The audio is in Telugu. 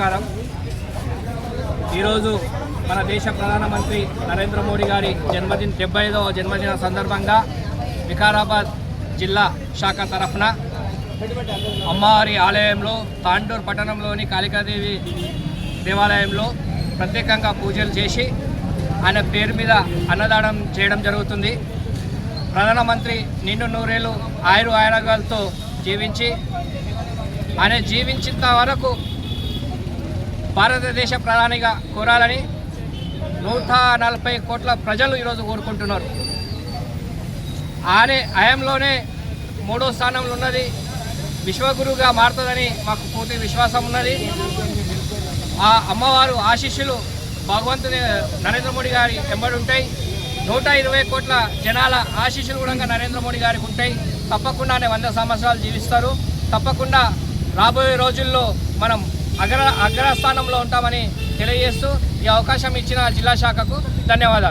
నమస్కారం. ఈరోజు మన దేశ ప్రధానమంత్రి నరేంద్ర మోడీ గారి జన్మదిన డెబ్బై ఐదవ జన్మదిన సందర్భంగా వికారాబాద్ జిల్లా శాఖ తరఫున అమ్మవారి ఆలయంలో తాండూరు పట్టణంలోని కాళికాదేవి దేవాలయంలో ప్రత్యేకంగా పూజలు చేసి ఆయన పేరు మీద అన్నదానం చేయడం జరుగుతుంది. ప్రధానమంత్రి నిండు నూరేళ్ళు ఆయురు ఆయురాగాలతో జీవించి ఆయన జీవించేంత వరకు భారతదేశ ప్రధానిగా కోరాలని నూట నలభై కోట్ల ప్రజలు ఈరోజు కోరుకుంటున్నారు. ఆనే హయాంలోనే మూడో స్థానంలో ఉన్నది. విశ్వగురుగా మారుతుందని మాకు పూర్తి విశ్వాసం ఉన్నది. ఆ అమ్మవారు ఆశీస్సులు భగవంతుని నరేంద్ర మోడీ గారి వెంబడి ఉంటాయి. నూట ఇరవై కోట్ల జనాల ఆశీస్సులు కూడా నరేంద్ర మోడీ గారికి ఉంటాయి. తప్పకుండానే వంద సంవత్సరాలు జీవిస్తారు. తప్పకుండా రాబోయే రోజుల్లో మనం అగ్ర అగ్రస్థానంలో ఉంటామని తెలియజేస్తూ ఈ అవకాశం ఇచ్చిన జిల్లా శాఖకు ధన్యవాదాలు.